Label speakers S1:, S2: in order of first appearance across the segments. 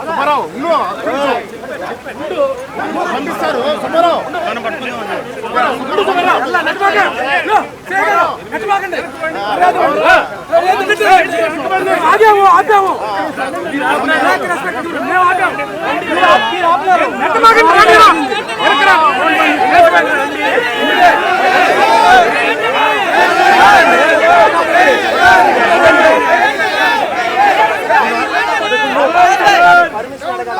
S1: సుబ్బారావు. పంపిస్తారు సుబ్బారావు
S2: ఆగాము ఆపాము మేము ఆపాము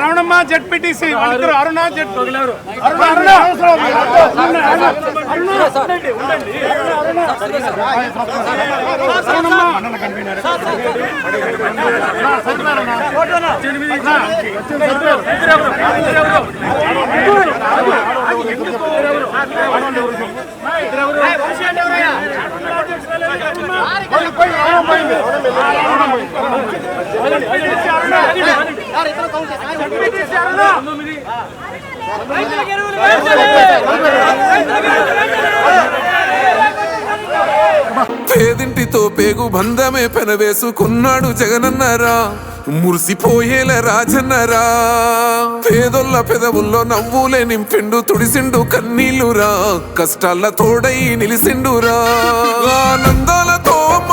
S2: రమణమ్మ జెడ్పీటీసీ వాళ్ళిద్దరు అరుణ జెడ్ అరుణ అరుణ
S1: పోయి,
S3: పేదింటితో పేగు బంధమే పెనవేసుకున్నాడు జగనన్నరా. మురిసిపోయేల రాజన్నరా. పేదొల్ల పెదవుల్లో నవ్వులే నింపిండు తుడిసిండు కన్నీళ్ళురా కష్టాల తోడై నిలిసిండురా. ఆనందాలతో అమ్మ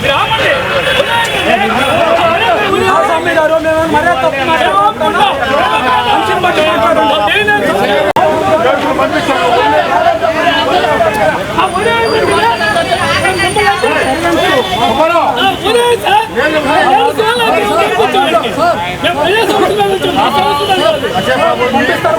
S3: మీరు ఆపండి గారు మేము
S1: మరే తప్పు మాట్లాడుకుంటున్నాం మనిషిని బట్టి మాట్లాడుకుంటాం
S4: పంపిస్తారు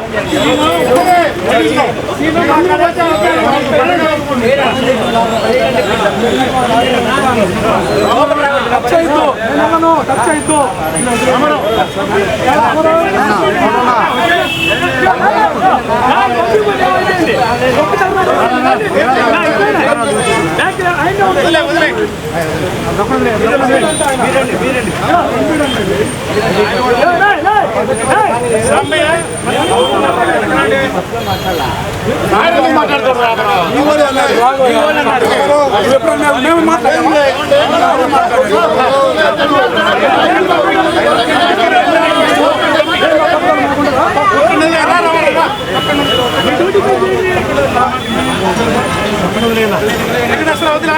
S4: సీనో ఆన్ సీనో అది ఎక్కడ అసలు అవుతుందా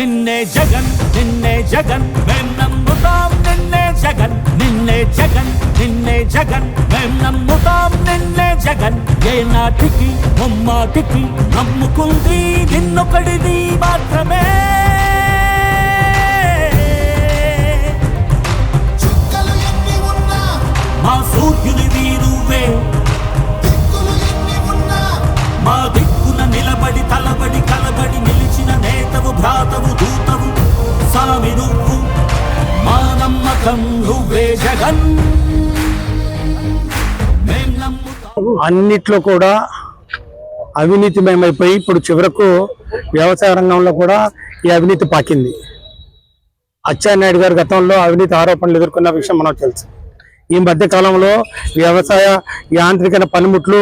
S4: నిన్నే జగన్ నిన్నే జగన్ మేం నమ్ముతాం నిన్నే జగన్ నిన్నే జగన్ నిన్నే జగన్ మేం నమ్ముతాం నిన్నే జగన్. ఏ నాటికి ముమ్మాటికి నమ్ముకుంది నిన్నొకడిది మాత్రమే. మా సూర్యునివి నువ్వే మా దిక్కున నిలబడి తలబడి కలబడి నిలిచిన నేతవు భ్రాతవు దూతవు సామి నువ్వు మా నమ్మకం నువ్వే జగన్
S1: అన్నిట్లో కూడా అవినీతిమయమైపోయి ఇప్పుడు చివరకు వ్యవసాయ రంగంలో కూడా ఈ అవినీతి పాకింది. అచ్చెన్నాయుడు గారు గతంలో అవినీతి ఆరోపణలు ఎదుర్కొన్న విషయం మనకు తెలుసు. ఈ మధ్య కాలంలో వ్యవసాయ యాంత్రికన పనిముట్లు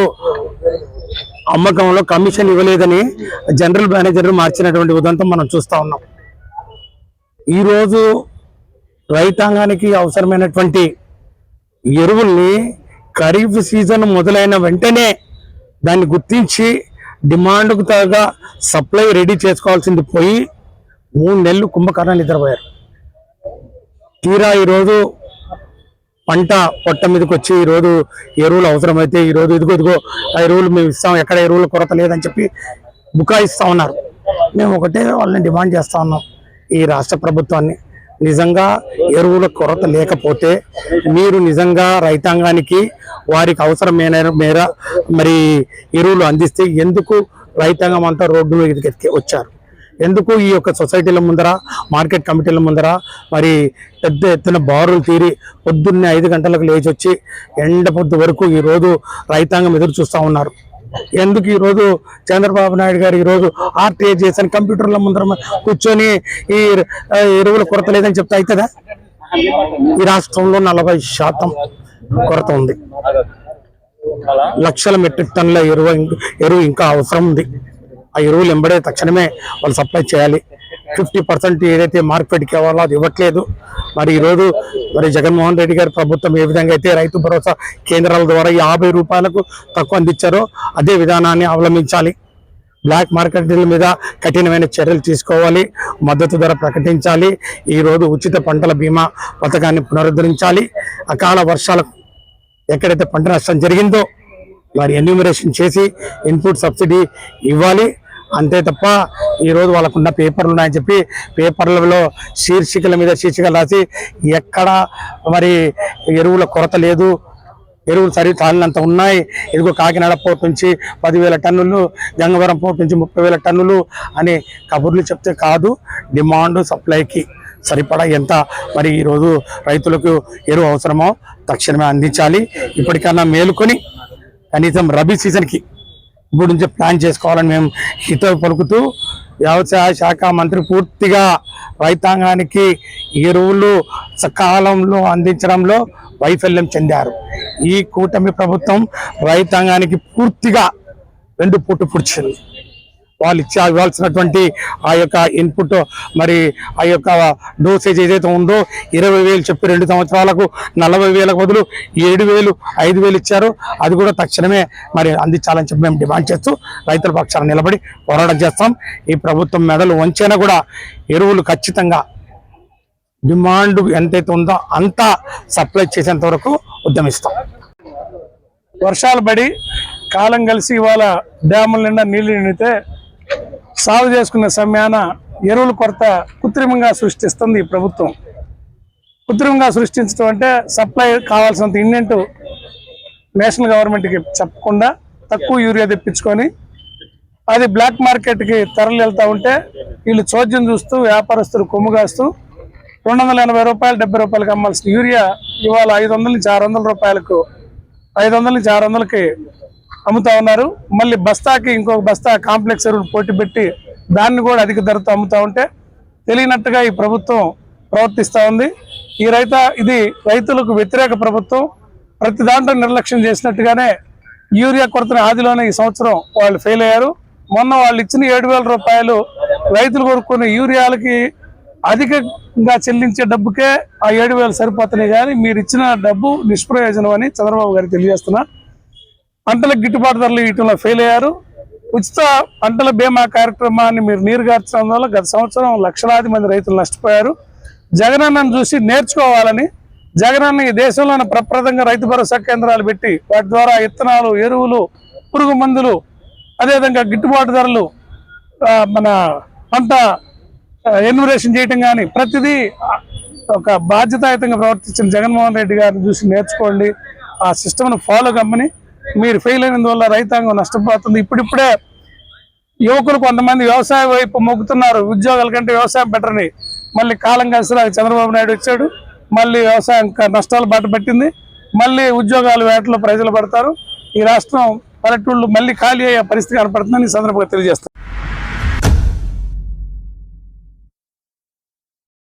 S1: అమ్మకంలో కమిషన్ ఇవ్వలేదని జనరల్ మేనేజర్ మార్చినటువంటి ఉదంతం మనం చూస్తా ఉన్నాం. ఈరోజు రైతాంగానికి అవసరమైనటువంటి ఎరువుల్ని ఖరీఫ్ సీజన్ మొదలైన వెంటనే దాన్ని గుర్తించి డిమాండ్కు తగ్గ సప్లై రెడీ చేసుకోవాల్సింది పోయి మూడు నెలలు కుంభకర్ణాలు నిద్రపోయారు. తీరా ఈరోజు పంట పొట్ట మీదకి వచ్చి ఈరోజు ఎరువులు అవసరమైతే ఈరోజు ఇదిగో ఇదిగో ఆ ఎరువులు మేము ఇస్తాం ఎక్కడ ఎరువుల కొరత లేదని చెప్పి బుకాయిస్తా ఉన్నారు. మేము ఒకటే వాళ్ళని డిమాండ్ చేస్తా ఉన్నాం ఈ రాష్ట్ర ప్రభుత్వాన్ని. నిజంగా ఎరువుల కొరత లేకపోతే మీరు నిజంగా రైతాంగానికి వారికి అవసరమైన మేర మరి ఎరువులు అందిస్తే ఎందుకు రైతాంగం అంతా రోడ్డు మీదకి వచ్చారు? ఎందుకు ఈ యొక్క సొసైటీల ముందర మార్కెట్ కమిటీల ముందర మరి పెద్ద ఎత్తున బారులు తీరి పొద్దున్నే ఐదు గంటలకు లేచి వచ్చి ఎండ పొద్దు వరకు ఈరోజు రైతాంగం ఎదురు చూస్తూ ఉన్నారు. ఎందుకు ఈరోజు చంద్రబాబు నాయుడు గారు ఈరోజు రోజు ఆర్టీఏ చేసిన కంప్యూటర్ల ముందర కూర్చొని ఈ ఎరువుల కొరత లేదని చెప్తే అవుతుందా ఈ రాష్ట్రంలో నలభై శాతం కొరత ఉంది. లక్షల మెట్రిక్ టన్నుల ఎరువు ఎరువు ఇంకా అవసరం ఉంది. ఆ ఎరువులు ఎంబడే తక్షణమే వాళ్ళు సప్లై చేయాలి. ఫిఫ్టీ పర్సెంట్ ఏదైతే మార్కెట్కి ఇవ్వాలో అది ఇవ్వట్లేదు. మరి ఈరోజు మరి జగన్మోహన్ రెడ్డి గారి ప్రభుత్వం ఏ విధంగా అయితే రైతు భరోసా కేంద్రాల ద్వారా యాభై రూపాయలకు తక్కువ అందించారో అదే విధానాన్ని అవలంబించాలి. బ్లాక్ మార్కెట్ల మీద కఠినమైన చర్యలు తీసుకోవాలి. మద్దతు ధర ప్రకటించాలి. ఈరోజు ఉచిత పంటల బీమా పథకాన్ని పునరుద్ధరించాలి. అకాల వర్షాలకు ఎక్కడైతే పంట నష్టం జరిగిందో వారి ఎన్యూమరేషన్ చేసి ఇన్పుట్ సబ్సిడీ ఇవ్వాలి. అంతే తప్ప ఈరోజు వాళ్ళకున్న పేపర్లు ఉన్నాయని చెప్పి పేపర్లలో శీర్షికల మీద శీర్షికలు రాసి ఎక్కడ మరి ఎరువుల కొరత లేదు ఎరువులు సరి తాళినంత ఉన్నాయి. ఇదిగో కాకినాడ పోర్ట్ నుంచి పదివేల టన్నులు గంగవరం పోర్ట్ నుంచి ముప్పై వేల టన్నులు అని కబుర్లు చెప్తే కాదు డిమాండ్ సప్లైకి సరిపడా ఎంత మరి ఈరోజు రైతులకు ఎరువు అవసరమో తక్షణమే అందించాలి. ఇప్పటికన్నా మేలుకొని కనీసం రబీ సీజన్కి ఇప్పుడు నుంచే ప్లాన్ చేసుకోవాలని మేము హితవు పలుకుతూ వ్యవసాయ శాఖ మంత్రి పూర్తిగా రైతాంగానికి ఎరువులు సకాలంలో అందించడంలో వైఫల్యం చెందారు. ఈ కూటమి ప్రభుత్వం రైతాంగానికి పూర్తిగా రెండు పుట్టు పుడిచింది. వాళ్ళు ఇచ్చి ఇవ్వాల్సినటువంటి ఆ యొక్క ఇన్పుట్ మరి ఆ యొక్క డోసేజ్ ఏదైతే ఉందో ఇరవై వేలు చెప్పి రెండు సంవత్సరాలకు నలభై వేలకు బదులు ఏడు వేలు ఐదు వేలు ఇచ్చారు. అది కూడా తక్షణమే మరి అందించాలని చెప్పి మేము డిమాండ్ చేస్తూ రైతుల పక్షాన నిలబడి పోరాటం చేస్తాం. ఈ ప్రభుత్వం మెడలు వంచైనా కూడా ఎరువులు ఖచ్చితంగా డిమాండ్ ఎంతైతే ఉందో అంతా సప్లై చేసేంత వరకు ఉద్యమిస్తాం.
S2: వర్షాలు పడి కాలం కలిసి ఇవాళ డ్యాముల నిండా నీళ్ళు నిండితే సాగు చేసుకున్న సమయాన ఎరువుల కొరత కృత్రిమంగా సృష్టిస్తుంది ఈ ప్రభుత్వం. కృత్రిమంగా సృష్టించడం అంటే సప్లై కావాల్సినంత ఇండెంట్ నేషనల్ గవర్నమెంట్కి చెప్పకుండా తక్కువ యూరియా తెప్పించుకొని అది బ్లాక్ మార్కెట్కి తరలి వెళ్తా ఉంటే వీళ్ళు చోద్యం చూస్తూ వ్యాపారస్తులు కొమ్ము కాస్తూ రెండు వందల ఎనభై రూపాయలు డెబ్బై రూపాయలకి అమ్మాల్సిన యూరియా ఇవాళ ఐదు వందల నుంచి ఆరు వందల రూపాయలకు ఐదు వందల నుంచి ఆరు వందలకి అమ్ముతా ఉన్నారు. మళ్ళీ బస్తాకి ఇంకొక బస్తా కాంప్లెక్స్ ఎరువులు పోటీ పెట్టి దాన్ని కూడా అధిక ధరతో అమ్ముతా ఉంటే తెలియనట్టుగా ఈ ప్రభుత్వం ప్రవర్తిస్తూ ఉంది. ఈ రైత ఇది రైతులకు వ్యతిరేక ప్రభుత్వం. ప్రతి దాంట్లో నిర్లక్ష్యం చేసినట్టుగానే యూరియా కొరతని ఆదిలోనే ఈ సంవత్సరం వాళ్ళు ఫెయిల్ అయ్యారు. మొన్న వాళ్ళు ఇచ్చిన ఏడు వేల రూపాయలు రైతులు కొనుక్కున్న యూరియాలకి అధికంగా చెల్లించే డబ్బుకే ఆ ఏడు వేలు సరిపోతున్నాయి కానీ మీరు ఇచ్చిన డబ్బు నిష్ప్రయోజనం అని చంద్రబాబు గారికి తెలియజేస్తున్నా. పంటలకు గిట్టుబాటు ధరలు ఇవ్వటంలో ఫెయిల్ అయ్యారు. ఉచిత పంటల బీమా కార్యక్రమాన్ని మీరు నీరుగార్చడం వల్ల గత సంవత్సరం లక్షలాది మంది రైతులు నష్టపోయారు. జగనన్నను చూసి నేర్చుకోవాలని జగనన్న ఈ దేశంలోని ప్రప్రదంగా రైతు భరోసా కేంద్రాలు పెట్టి వాటి ద్వారా ఇత్తనాలు ఎరువులు పురుగు మందులు అదేవిధంగా గిట్టుబాటు ధరలు మన పంట ఎన్యుమరేషన్ చేయటం కానీ ప్రతిదీ ఒక బాధ్యతాయుతంగా ప్రవర్తించిన జగన్మోహన్ రెడ్డి గారిని చూసి నేర్చుకోండి. ఆ సిస్టమ్ను ఫాలో కమ్మని మీరు ఫెయిల్ అయినందువల్ల రైతాంగం నష్టపోతుంది. ఇప్పుడిప్పుడే యువకులు కొంతమంది వ్యవసాయం వైపు మొగ్గుతున్నారు. ఉద్యోగాల కంటే వ్యవసాయం బెటర్ అని మళ్ళీ కాలం కలిసి చంద్రబాబు నాయుడు వచ్చాడు. మళ్ళీ వ్యవసాయం క- నష్టాలు బాట పట్టింది. మళ్ళీ ఉద్యోగాలు వేటలో ప్రజలు పడతారు. ఈ రాష్ట్రం పల్లెటూళ్ళు మళ్ళీ ఖాళీ అయ్యే పరిస్థితి కనపడుతుందని ఈ సందర్భంగా తెలియజేస్తారు